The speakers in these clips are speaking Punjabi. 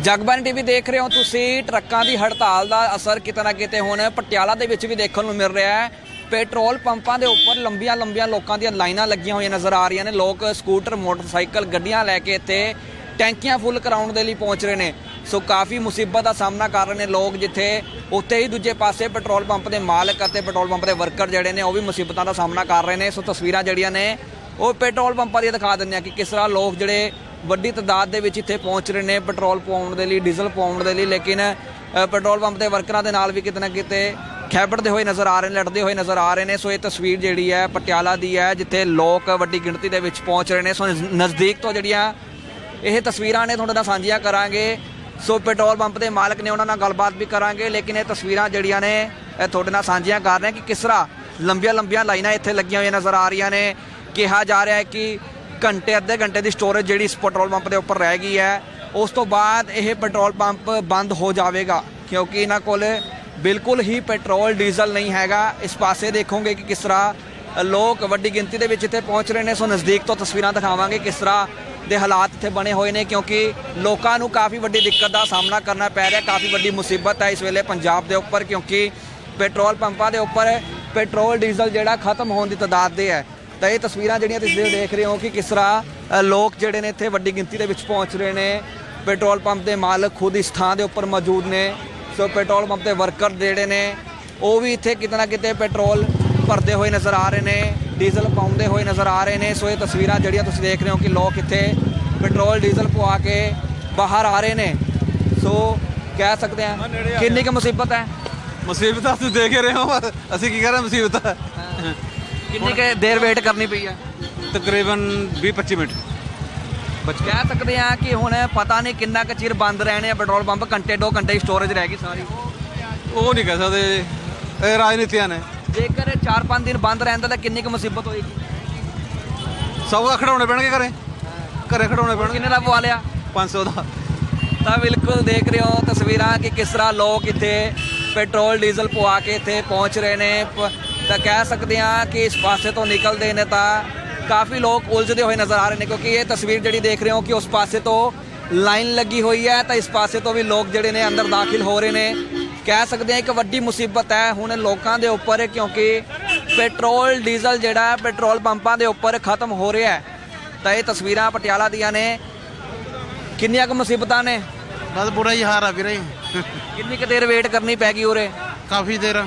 ਜਗਬਾਨੀ ਟੀਵੀ ਦੇਖ ਰਹੇ ਹੋ ਤੁਸੀਂ, ਟਰੱਕਾਂ ਦੀ ਹੜਤਾਲ ਦਾ ਅਸਰ ਕਿਤੇ ਨਾ ਕਿਤੇ ਹੁਣ ਪਟਿਆਲਾ ਦੇ ਵਿੱਚ ਵੀ ਦੇਖਣ ਨੂੰ ਮਿਲ ਰਿਹਾ ਹੈ। ਪੈਟਰੋਲ ਪੰਪਾਂ ਦੇ ਉੱਪਰ ਲੰਬੀਆਂ ਲੰਬੀਆਂ ਲੋਕਾਂ ਦੀਆਂ ਲਾਈਨਾਂ ਲੱਗੀਆਂ ਹੋਈਆਂ ਨਜ਼ਰ ਆ ਰਹੀਆਂ ਨੇ। ਲੋਕ ਸਕੂਟਰ, ਮੋਟਰਸਾਈਕਲ, ਗੱਡੀਆਂ ਲੈ ਕੇ ਇੱਥੇ ਟੈਂਕੀਆਂ ਫੁੱਲ ਕਰਾਉਣ ਦੇ ਲਈ ਪਹੁੰਚ ਰਹੇ ਨੇ। ਸੋ ਕਾਫੀ ਮੁਸੀਬਤ ਦਾ ਸਾਹਮਣਾ ਕਰ ਰਹੇ ਨੇ ਲੋਕ ਜਿੱਥੇ ਉੱਥੇ ਹੀ ਦੂਜੇ ਪਾਸੇ ਪੈਟਰੋਲ ਪੰਪ ਦੇ ਮਾਲਕ ਅਤੇ ਪੈਟਰੋਲ ਪੰਪ ਦੇ ਵਰਕਰ ਜਿਹੜੇ ਨੇ ਉਹ ਵੀ ਮੁਸੀਬਤਾਂ ਦਾ ਸਾਹਮਣਾ ਕਰ ਰਹੇ ਨੇ। ਸੋ ਤਸਵੀਰਾਂ ਜਿਹੜੀਆਂ ਨੇ ਉਹ ਪੈਟਰੋਲ ਪੰਪਾਂ ਦੀਆਂ ਦਿਖਾ ਦਿੰਦੇ ਆ ਕਿ ਕਿਸ ਤਰ੍ਹਾਂ ਲੋਕ ਜਿਹੜੇ ਵੱਡੀ ਤਦਾਦ ਦੇ ਵਿੱਚ ਇੱਥੇ ਪਹੁੰਚ ਰਹੇ ਨੇ ਪੈਟਰੋਲ ਪਾਉਣ ਦੇ ਲਈ, ਡੀਜ਼ਲ ਪਾਉਣ ਦੇ ਲਈ, ਲੇਕਿਨ ਪੈਟਰੋਲ ਪੰਪ ਦੇ ਵਰਕਰਾਂ ਦੇ ਨਾਲ ਵੀ ਕਿਤੇ ਨਾ ਕਿਤੇ ਖੈਬੜਦੇ ਹੋਏ ਨਜ਼ਰ ਆ ਰਹੇ ਨੇ ਲੜਦੇ ਹੋਏ ਨਜ਼ਰ ਆ ਰਹੇ ਨੇ। ਸੋ ਇਹ ਤਸਵੀਰ ਜਿਹੜੀ ਹੈ, ਪਟਿਆਲਾ ਦੀ ਹੈ, ਜਿੱਥੇ ਲੋਕ ਵੱਡੀ ਗਿਣਤੀ ਦੇ ਵਿੱਚ ਪਹੁੰਚ ਰਹੇ ਨੇ। ਸੋ ਨਜ਼ਦੀਕ ਤੋਂ ਜਿਹੜੀਆਂ ਇਹ ਤਸਵੀਰਾਂ ਨੇ, ਤੁਹਾਡੇ ਨਾਲ ਸਾਂਝੀਆਂ ਕਰਾਂਗੇ। ਸੋ ਪੈਟਰੋਲ ਪੰਪ ਦੇ ਮਾਲਕ ਨੇ ਉਹਨਾਂ ਨਾਲ ਗੱਲਬਾਤ ਵੀ ਕਰਾਂਗੇ, ਲੇਕਿਨ ਇਹ ਤਸਵੀਰਾਂ ਜਿਹੜੀਆਂ ਨੇ ਤੁਹਾਡੇ ਨਾਲ ਸਾਂਝੀਆਂ ਕਰ ਰਹੇ ਕਿ ਕਿਸ ਤਰ੍ਹਾਂ ਲੰਬੀਆਂ ਲੰਬੀਆਂ ਲਾਈਨਾਂ ਇੱਥੇ ਲੱਗੀਆਂ ਹੋਈਆਂ ਨਜ਼ਰ ਆ ਰਹੀਆਂ ਨੇ। ਕਿਹਾ ਜਾ ਰਿਹਾ ਹੈ ਕਿ ਘੰਟੇ, ਅੱਧੇ ਘੰਟੇ ਦੀ ਸਟੋਰੇਜ ਜਿਹੜੀ ਇਸ ਪੈਟਰੋਲ ਪੰਪ ਦੇ ਉੱਪਰ ਰਹਿ ਗਈ ਹੈ, ਉਸ ਤੋਂ ਬਾਅਦ ਇਹ ਪੈਟਰੋਲ ਪੰਪ ਬੰਦ ਹੋ ਜਾਵੇਗਾ, ਕਿਉਂਕਿ ਇਹਨਾਂ ਕੋਲ ਬਿਲਕੁਲ ਹੀ ਪੈਟਰੋਲ ਡੀਜ਼ਲ ਨਹੀਂ ਹੈਗਾ। ਇਸ ਪਾਸੇ ਦੇਖੋਗੇ ਕਿ ਕਿਸ ਤਰ੍ਹਾਂ ਲੋਕ ਵੱਡੀ ਗਿਣਤੀ ਦੇ ਵਿੱਚ ਇੱਥੇ ਪਹੁੰਚ ਰਹੇ ਨੇ। ਸੋ ਨਜ਼ਦੀਕ ਤੋਂ ਤਸਵੀਰਾਂ ਦਿਖਾਵਾਂਗੇ ਕਿਸ ਤਰ੍ਹਾਂ ਦੇ ਹਾਲਾਤ ਇੱਥੇ ਬਣੇ ਹੋਏ ਨੇ, ਕਿਉਂਕਿ ਲੋਕਾਂ ਨੂੰ ਕਾਫੀ ਵੱਡੀ ਦਿੱਕਤ ਦਾ ਸਾਹਮਣਾ ਕਰਨਾ ਪੈ ਰਿਹਾ, ਕਾਫੀ ਵੱਡੀ ਮੁਸੀਬਤ ਹੈ ਇਸ ਵੇਲੇ ਪੰਜਾਬ ਦੇ ਉੱਪਰ, ਕਿਉਂਕਿ ਪੈਟਰੋਲ ਪੰਪਾਂ ਦੇ ਉੱਪਰ ਪੈਟਰੋਲ ਡੀਜ਼ਲ ਜਿਹੜਾ ਖਤਮ ਹੋਣ ਦੀ ਤਦਾਦ ਦੇ ਹੈ। ਤਾਂ ਇਹ ਤਸਵੀਰਾਂ ਜਿਹੜੀਆਂ ਤੁਸੀਂ ਦੇਖ ਰਹੇ ਹੋ ਕਿ ਕਿਸ ਤਰ੍ਹਾਂ ਲੋਕ ਜਿਹੜੇ ਨੇ ਇੱਥੇ ਵੱਡੀ ਗਿਣਤੀ ਦੇ ਵਿੱਚ ਪਹੁੰਚ ਰਹੇ ਨੇ। ਪੈਟਰੋਲ ਪੰਪ ਦੇ ਮਾਲਕ ਖੁਦ ਇਸ ਥਾਂ ਦੇ ਉੱਪਰ ਮੌਜੂਦ ਨੇ। ਸੋ ਪੈਟਰੋਲ ਪੰਪ ਦੇ ਵਰਕਰ ਜਿਹੜੇ ਨੇ ਉਹ ਵੀ ਇੱਥੇ ਕਿਤੇ ਨਾ ਕਿਤੇ ਪੈਟਰੋਲ ਭਰਦੇ ਹੋਏ ਨਜ਼ਰ ਆ ਰਹੇ ਨੇ ਡੀਜ਼ਲ ਪਾਉਂਦੇ ਹੋਏ ਨਜ਼ਰ ਆ ਰਹੇ ਨੇ। ਸੋ ਇਹ ਤਸਵੀਰਾਂ ਜਿਹੜੀਆਂ ਤੁਸੀਂ ਦੇਖ ਰਹੇ ਹੋ ਕਿ ਲੋਕ ਇੱਥੇ ਪੈਟਰੋਲ ਡੀਜ਼ਲ ਪਵਾ ਕੇ ਬਾਹਰ ਆ ਰਹੇ ਨੇ। ਸੋ ਕਹਿ ਸਕਦੇ ਆ ਕਿੰਨੀ ਕੁ ਮੁਸੀਬਤ ਹੈ? ਮੁਸੀਬਤਾਂ ਤੁਸੀਂ ਦੇਖ ਰਹੇ ਹੋ ਅਸੀਂ ਕੀ ਕਰ ਰਹੇ ਮੁਸੀਬਤਾਂ ਕਿੰਨੀ ਕੁ ਦੇਰ ਵੇਟ ਕਰਨੀ ਪਈ ਹੈ ਤਕਰੀਬਨ 20-25 ਮਿੰਟ। ਬਚ ਕਹਿ ਸਕਦੇ ਆ ਕਿ ਹੁਣ ਪਤਾ ਨਹੀਂ ਕਿੰਨਾ ਕੁ ਚਿਰ ਬੰਦ ਰਹਿਣੇ ਆ ਪੈਟਰੋਲ ਪੰਪ ਘੰਟੇ ਦੋ ਘੰਟੇ ਸਟੋਰੇਜ ਰਹਿ ਗਈ ਸਾਰੀ। ਉਹ ਨਹੀਂ ਕਹਿ ਸਕਦੇ ਇਹ ਰਾਜਨੀਤੀਆਂ ਨੇ। ਜੇਕਰ 4-5 ਦਿਨ ਬੰਦ ਰਹਿੰਦਾ ਤਾਂ ਕਿੰਨੀ ਕੁ ਮੁਸੀਬਤ ਹੋਏਗੀ? ਸਭ ਦਾ ਖੜਾਉਣੇ ਪੈਣਗੇ ਘਰੇ? ਘਰੇ ਖੜਾਉਣੇ ਪੈਣਗੇ। ਕਿੰਨੇ ਦਾ ਪਵਾ ਲਿਆ? 500 ਦਾ। ਤਾਂ ਬਿਲਕੁਲ ਦੇਖ ਰਹੇ ਹੋ ਤਸਵੀਰਾਂ ਕਿ ਕਿਸ ਤਰ੍ਹਾਂ ਲੋਕ ਇੱਥੇ ਪੈਟਰੋਲ ਡੀਜ਼ਲ ਪਵਾ ਕੇ ਇੱਥੇ ਪਹੁੰਚ ਰਹੇ ਨੇ। ਤਾਂ ਕਹਿ ਸਕਦੇ ਆ ਕਿ ਇਸ ਪਾਸੇ ਤੋਂ ਨਿਕਲਦੇ ਨੇ ਤਾਂ ਕਾਫੀ ਲੋਕ ਉਲਝਦੇ ਹੋਏ ਨਜ਼ਰ ਆ ਰਹੇ ਨੇ ਕਿਉਂਕਿ ਇਹ ਤਸਵੀਰ ਜਿਹੜੀ ਦੇਖ ਰਹੇ ਹੋ ਕਿ ਉਸ ਪਾਸੇ ਤੋਂ ਲਾਈਨ ਲੱਗੀ ਹੋਈ ਹੈ ਤਾਂ ਇਸ ਪਾਸੇ ਤੋਂ ਵੀ ਲੋਕ ਜਿਹੜੇ ਨੇ ਅੰਦਰ ਦਾਖਲ ਹੋ ਰਹੇ ਨੇ। ਕਹਿ ਸਕਦੇ ਆ ਇੱਕ ਵੱਡੀ ਮੁਸੀਬਤ ਹੈ ਹੁਣ ਲੋਕਾਂ ਦੇ ਉੱਪਰ ਕਿਉਂਕਿ ਪੈਟਰੋਲ ਡੀਜ਼ਲ ਜਿਹੜਾ ਹੈ, ਪੈਟਰੋਲ ਪੰਪਾਂ ਦੇ ਉੱਪਰ ਖਤਮ ਹੋ ਰਿਹਾ ਹੈ। ਤਾਂ ਇਹ ਤਸਵੀਰਾਂ ਪਟਿਆਲਾ ਦੀਆਂ ਨੇ। ਕਿੰਨੀਆਂ ਕੁ ਮੁਸੀਬਤਾਂ ਨੇ? ਬਸ ਬੁਰਾ ਹੀ ਹਾਰ ਆ ਵੀਰੇ। ਕਿੰਨੀ ਕੁ ਦੇਰ ਵੇਟ ਕਰਨੀ ਪੈ ਗਈ ਉਰੇ? ਕਾਫੀ ਦੇਰ।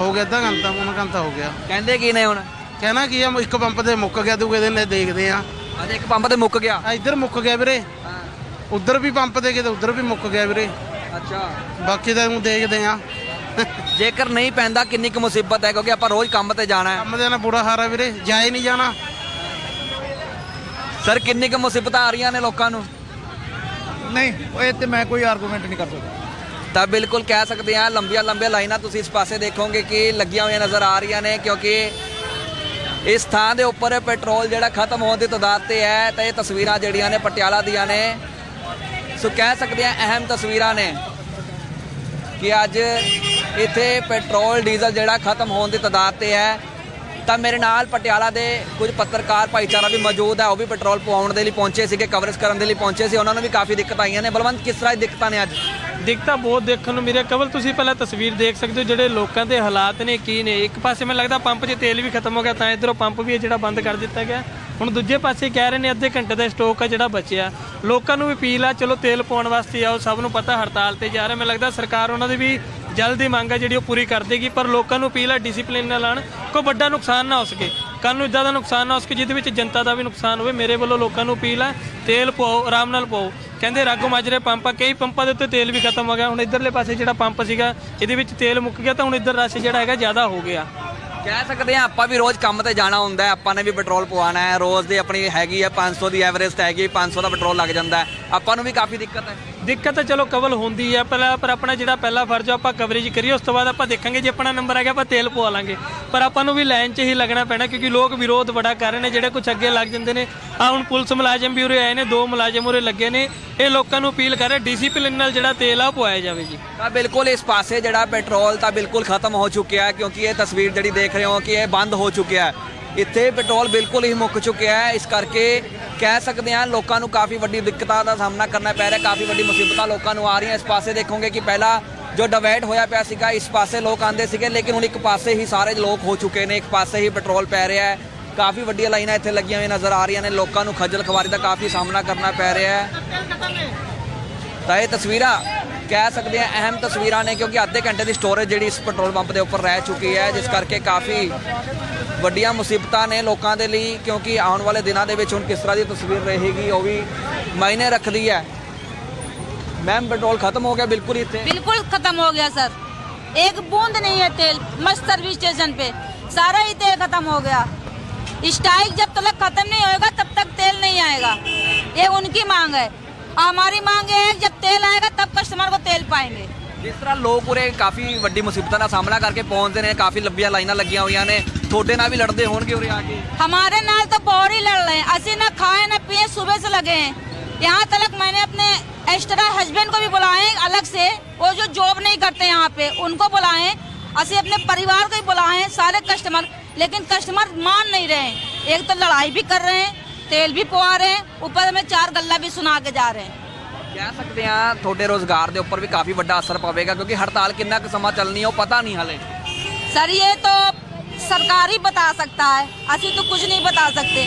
ਹੋ ਗਿਆ ਅੱਧਾ ਘੰਟਾ ਪੌਣਾ ਘੰਟਾ ਹੋ ਗਿਆ। ਕਹਿੰਦੇ ਕੀ ਨੇ ਹੁਣ? ਕਹਿਣਾ ਕੀ ਆ ਇੱਕ ਪੰਪ ਤੇ ਮੁੱਕ ਗਿਆ ਦੂਗੇ ਦਿਨ ਦੇਖਦੇ ਆ। ਅਜੇ ਇੱਕ ਪੰਪ ਤੇ ਮੁੱਕ ਗਿਆ। ਆ ਇੱਧਰ ਮੁੱਕ ਗਿਆ ਵੀਰੇ। ਉੱਧਰ ਵੀ ਪੰਪ ਤੇ ਕਿਤੇ ਉੱਧਰ ਵੀ ਮੁੱਕ ਗਿਆ ਵੀਰੇ। ਅੱਛਾ। ਬਾਕੀ ਤਾਂ ਹੁਣ ਦੇਖਦੇ ਆ। ਜੇਕਰ ਨਹੀਂ ਪੈਂਦਾ ਕਿੰਨੀ ਕੁ ਮੁਸੀਬਤ ਹੈ? ਕਿਉਂਕਿ ਆਪਾਂ ਰੋਜ਼ ਕੰਮ ਤੇ ਜਾਣਾ ਹੈ। ਕੰਮ ਦੇ ਨਾਲ ਬੁਰਾ ਹਾਰ ਵੀਰੇ ਜਾਏ ਨਹੀਂ ਜਾਣਾ। ਸਰ ਕਿੰਨੀ ਕੁ ਮੁਸੀਬਤਾਂ ਆ ਰਹੀਆਂ ਨੇ ਲੋਕਾਂ ਨੂੰ? ਨਹੀਂ ਉਹ ਇਹ ਤੇ ਮੈਂ ਕੋਈ ਆਰਗੂਮੈਂਟ ਨਹੀਂ ਕਰ ਸਕਦਾ। ਤਾਂ ਬਿਲਕੁਲ ਕਹਿ ਸਕਦੇ ਹਾਂ, ਲੰਬੀਆਂ ਲੰਬੀਆਂ ਲਾਈਨਾਂ ਤੁਸੀਂ ਇਸ ਪਾਸੇ ਦੇਖੋਗੇ ਕਿ ਲੱਗੀਆਂ ਹੋਈਆਂ ਨਜ਼ਰ ਆ ਰਹੀਆਂ ਨੇ, ਕਿਉਂਕਿ ਇਸ ਥਾਂ ਦੇ ਉੱਪਰ ਪੈਟਰੋਲ ਜਿਹੜਾ ਖਤਮ ਹੋਣ ਦੀ ਤਦਾਦ ਤੇ ਹੈ ਤਾਂ ਇਹ ਤਸਵੀਰਾਂ ਜਿਹੜੀਆਂ ਨੇ ਪਟਿਆਲਾ ਦੀਆਂ ਨੇ। ਸੋ ਕਹਿ ਸਕਦੇ ਹਾਂ, ਅਹਿਮ ਤਸਵੀਰਾਂ ਨੇ ਕਿ ਅੱਜ ਇੱਥੇ ਪੈਟਰੋਲ, ਡੀਜ਼ਲ ਜਿਹੜਾ ਖਤਮ ਹੋਣ ਦੀ ਤਦਾਦ ਤੇ ਹੈ। ਤਾਂ ਮੇਰੇ ਨਾਲ ਪਟਿਆਲਾ ਦੇ ਕੁਝ ਪੱਤਰਕਾਰ ਭਾਈਚਾਰਾ ਵੀ ਮੌਜੂਦ ਹੈ, ਉਹ ਵੀ ਪੈਟਰੋਲ ਪਵਾਉਣ ਦੇ ਲਈ ਪਹੁੰਚੇ ਸੀਗੇ, ਕਵਰੇਜ ਕਰਨ ਦੇ ਲਈ ਪਹੁੰਚੇ ਸੀ, ਉਹਨਾਂ ਨੂੰ ਵੀ ਕਾਫੀ ਦਿੱਕਤ ਆਈਆਂ ਨੇ। ਬਲਵੰਤ, ਕਿਸ ਤਰ੍ਹਾਂ ਦੀ ਦਿੱਕਤਾਂ ਨੇ ਅੱਜ? ਦਿੱਕਤਾਂ ਬਹੁਤ ਦੇਖਣ ਨੂੰ ਮਿਲਿਆ। ਕਵਲ, ਤੁਸੀਂ ਪਹਿਲਾਂ ਤਸਵੀਰ ਦੇਖ ਸਕਦੇ ਹੋ ਜਿਹੜੇ ਲੋਕਾਂ ਦੇ ਹਾਲਾਤ ਨੇ, ਕੀ ਨੇ। ਇੱਕ ਪਾਸੇ ਮੈਨੂੰ ਲੱਗਦਾ ਪੰਪ 'ਚ ਤੇਲ ਵੀ ਖਤਮ ਹੋ ਗਿਆ, ਤਾਂ ਇਧਰੋਂ ਪੰਪ ਵੀ ਹੈ ਜਿਹੜਾ ਬੰਦ ਕਰ ਦਿੱਤਾ ਗਿਆ। ਹੁਣ ਦੂਜੇ ਪਾਸੇ ਕਹਿ ਰਹੇ ਨੇ ਅੱਧੇ ਘੰਟੇ ਦਾ ਸਟਾਕ ਆ ਜਿਹੜਾ ਬਚਿਆ। ਲੋਕਾਂ ਨੂੰ ਵੀ ਅਪੀਲ ਆ, ਚਲੋ ਤੇਲ ਪਾਉਣ ਵਾਸਤੇ ਆਓ, ਸਭ ਨੂੰ ਪਤਾ ਹੜਤਾਲ ਤੇ ਜਾ ਰਿਹਾ। ਮੈਨੂੰ ਲੱਗਦਾ ਸਰਕਾਰ ਉਹਨਾਂ ਦੀ ਵੀ ਜਲਦੀ ਮੰਗ ਹੈ ਜਿਹੜੀ ਉਹ ਪੂਰੀ ਕਰ ਦੇਗੀ, ਪਰ ਲੋਕਾਂ ਨੂੰ ਅਪੀਲ ਆ ਡਿਸਪਲਿਨ ਨਾਲ ਆਣ ਕੋਈ ਵੱਡਾ ਨੁਕਸਾਨ ਨਾ ਹੋ ਸਕੇ। ਕੱਲ ਨੂੰ ਇਦਾਂ ਦਾ ਨੁਕਸਾਨ ਨਾ ਹੋ ਸਕੇ ਜਿਹਦੇ ਵਿੱਚ ਜਨਤਾ ਦਾ ਵੀ ਨੁਕਸਾਨ ਹੋਵੇ, ਮੇਰੇ ਵੱਲੋਂ ਲੋਕਾਂ ਨੂੰ ਅਪੀਲ ਹੈ, ਤੇਲ ਪਾਓ ਆਰਾਮ ਨਾਲ ਪਾਓ ਕਹਿੰਦੇ ਰਾਗੋ ਮਾਜਰੇ ਪੰਪ ਆ, ਕਈ ਪੰਪਾਂ ਦੇ ਉੱਤੇ ਤੇਲ ਵੀ ਖਤਮ ਹੋ ਗਿਆ। ਹੁਣ ਇਧਰਲੇ ਪਾਸੇ ਜਿਹੜਾ ਪੰਪ ਸੀਗਾ, ਇਹਦੇ ਵਿੱਚ ਤੇਲ ਮੁੱਕ ਗਿਆ ਤਾਂ ਹੁਣ ਇਧਰ ਰਸ਼ ਜਿਹੜਾ ਹੈਗਾ ਜ਼ਿਆਦਾ ਹੋ ਗਿਆ। ਕਹਿ ਸਕਦੇ ਆ ਆਪਾਂ ਵੀ ਰੋਜ਼ ਕੰਮ ਤੇ ਜਾਣਾ ਹੁੰਦਾ ਆਪਾਂ ਨੇ ਵੀ ਪੈਟਰੋਲ ਪਵਾਉਣਾ ਹੈ। ਰੋਜ਼ ਦੀ ਆਪਣੀ ਹੈਗੀ ਹੈ 500 ਦੀ ਐਵਰੇਜ ਤਾਂ ਹੈਗੀ 500 ਦਾ ਪੈਟਰੋਲ ਲੱਗ ਜਾਂਦਾ ਹੈ। ਆਪਾਂ ਨੂੰ ਵੀ ਕਾਫੀ ਦਿੱਕਤ ਹੈ। ਦਿੱਕਤ ਤਾਂ ਚਲੋ ਕਵਲ ਹੁੰਦੀ ਆ ਪਹਿਲਾਂ ਪਰ ਆਪਣਾ ਜਿਹੜਾ ਪਹਿਲਾ ਫਰਜ਼ ਆ ਆਪਾਂ ਕਵਰੇਜ ਕਰੀਏ ਉਸ ਤੋਂ ਬਾਅਦ ਆਪਾਂ ਦੇਖਾਂਗੇ ਜੇ ਆਪਣਾ ਨੰਬਰ ਆ ਗਿਆ ਆਪਾਂ ਤੇਲ ਪਵਾ ਲਾਂਗੇ। ਪਰ ਆਪਾਂ ਨੂੰ ਵੀ ਲਾਈਨ 'ਚ ਹੀ ਲੱਗਣਾ ਪੈਣਾ ਕਿਉਂਕਿ ਲੋਕ ਵਿਰੋਧ ਬੜਾ ਕਰ ਰਹੇ ਨੇ ਜਿਹੜੇ ਕੁਝ ਅੱਗੇ ਲੱਗ ਜਾਂਦੇ ਨੇ। ਆ ਹੁਣ ਪੁਲਿਸ ਮੁਲਾਜ਼ਮ ਵੀ ਉਰੇ ਆਏ ਨੇ ਦੋ ਮੁਲਾਜ਼ਮ ਉਰੇ ਲੱਗੇ ਨੇ। ਇਹ ਲੋਕਾਂ ਨੂੰ ਅਪੀਲ ਕਰ ਰਹੇ ਡਿਸਪਲਿਨ ਨਾਲ ਜਿਹੜਾ ਤੇਲ ਆ ਪਵਾਇਆ ਜਾਵੇ ਜੀ। ਤਾਂ ਬਿਲਕੁਲ ਇਸ ਪਾਸੇ ਜਿਹੜਾ ਪੈਟਰੋਲ ਤਾਂ ਬਿਲਕੁਲ ਖਤਮ ਹੋ ਚੁੱਕਿਆ ਹੈ ਕਿਉਂਕਿ ਇਹ ਤਸਵੀਰ ਜਿਹੜੀ ਦੇਖ ਰਹੇ ਹੋ ਕਿ ਇਹ ਬੰਦ ਹੋ ਚੁੱਕਿਆ ਹੈ। ਇੱਥੇ ਪੈਟਰੋਲ ਬਿਲਕੁਲ ਹੀ ਮੁੱਕ ਚੁੱਕਿਆ ਹੈ। ਇਸ ਕਰਕੇ ਕਹਿ ਸਕਦੇ ਹਾਂ ਲੋਕਾਂ ਨੂੰ ਕਾਫੀ ਵੱਡੀ ਦਿੱਕਤਾਂ ਦਾ ਸਾਹਮਣਾ ਕਰਨਾ ਪੈ ਰਿਹਾ ਕਾਫੀ ਵੱਡੀ ਮੁਸੀਬਤਾਂ ਲੋਕਾਂ ਨੂੰ ਆ ਰਹੀਆਂ। ਇਸ ਪਾਸੇ ਦੇਖੋਗੇ ਕਿ ਪਹਿਲਾਂ ਜੋ ਡਿਵਾਈਡ ਹੋਇਆ ਪਿਆ ਸੀਗਾ, ਇਸ ਪਾਸੇ ਲੋਕ ਆਂਦੇ ਸੀਗੇ, ਲੇਕਿਨ ਹੁਣ ਇੱਕ ਪਾਸੇ ਹੀ ਸਾਰੇ ਲੋਕ ਹੋ ਚੁੱਕੇ ਨੇ। ਇੱਕ ਪਾਸੇ ਹੀ ਪੈਟਰੋਲ ਪੈ ਰਿਹਾ ਹੈ। ਕਾਫੀ ਵੱਡੀਆਂ ਲਾਈਨਾਂ ਇੱਥੇ ਲੱਗੀਆਂ ਹੋਈਆਂ ਨਜ਼ਰ ਆ ਰਹੀਆਂ ਨੇ। ਲੋਕਾਂ ਨੂੰ ਖੱਜਲ ਖਵਾਰੀ ਦਾ ਕਾਫੀ ਸਾਹਮਣਾ ਕਰਨਾ ਪੈ ਰਿਹਾ ਹੈ। ਤਾਂ ਇਹ ਤਸਵੀਰਾਂ ਕਹਿ ਸਕਦੇ ਆ ਅਹਿਮ ਤਸਵੀਰਾਂ ਨੇ ਕਿਉਂਕਿ ਅੱਧੇ ਘੰਟੇ ਦੀ ਸਟੋਰੇਜ ਜਿਹੜੀ ਇਸ ਪੈਟਰੋਲ ਪੰਪ ਦੇ ਉੱਪਰ ਰਹਿ ਚੁੱਕੀ ਹੈ ਜਿਸ ਕਰਕੇ ਕਾਫੀ ਵੱਡੀਆਂ ਮੁਸੀਬਤਾਂ ਨੇ ਲੋਕਾਂ ਦੇ ਲਈ ਕਿਉਂਕਿ ਆਉਣ ਵਾਲੇ ਦਿਨਾਂ ਦੇ ਵਿੱਚ ਹੁਣ ਕਿਸ ਤਰ੍ਹਾਂ ਦੀ ਤਸਵੀਰ ਰਹੇਗੀ ਉਹ ਵੀ ਮਾਇਨੇ ਰੱਖਦੀ ਹੈ ਮੈਮ ਪੈਟਰੋਲ ਖਤਮ ਹੋ ਗਿਆ ਬਿਲਕੁਲ ਹੀ ਇੱਥੇ बिल्कुल खत्म हो गया सर एक बूंद नहीं है तेल मस्त सर्विस स्टेशन पे सारा ही तेल खत्म हो गया स्ट्राइक जब तक खत्म नहीं होएगा तब तक तेल नहीं आएगा ये उनकी मांग है हमारी मांग ये है कि जब तेल आएगा तब कस्टमर को तेल पाएंगे ਜਿਸ ਤਰ੍ਹਾਂ ਲੋਕ ਉਰੇ ਕਾਫੀ ਵੱਡੀ ਮੁਸੀਬਤਾਂ ਦਾ ਸਾਹਮਣਾ ਕਰਕੇ ਪਹੁੰਚਦੇ ਨੇ ਕਾਫੀ ਲੰਬੀਆਂ ਲਾਈਨਾਂ ਲੱਗੀਆਂ ਹੋਈਆਂ ਨੇ ਤੁਹਾਡੇ ਨਾਲ ਵੀ ਲੜਦੇ ਹੋਣਗੇ ਉਰੇ ਆ ਕੇ हमारे नाल तो बहुत ही लड़ रहे हैं असि ना खाए ना पिए सुबह से लगे हैं यहाँ तक मैंने अपने एक्स्ट्रा हस्बैंड को भी बुलाए हैं अलग से वो जो जॉब नहीं करते यहाँ पे उनको बुलाए हैं असि अपने परिवार को ही बुलाए हैं सारे कस्टमर लेकिन कस्टमर मान नहीं रहे हैं एक तो लड़ाई भी कर रहे हैं तेल भी पवा रहे हैं ऊपर हमें चार गल्ला भी सुना के जा रहे हैं ਕਹਿ ਸਕਦੇ ਆ ਤੁਹਾਡੇ ਰੋਜ਼ਗਾਰ ਦੇ ਉੱਪਰ ਵੀ ਕਾਫੀ ਵੱਡਾ ਅਸਰ ਪਵੇਗਾ ਕਿਉਂਕਿ ਹੜਤਾਲ ਕਿੰਨਾ ਕੁ ਸਮਾਂ ਚੱਲਣੀ ਹੈ ਉਹ ਪਤਾ ਨਹੀਂ ਹਲੇ सर ये तो सरकार ही बता सकता है असि तो कुछ नहीं बता सकते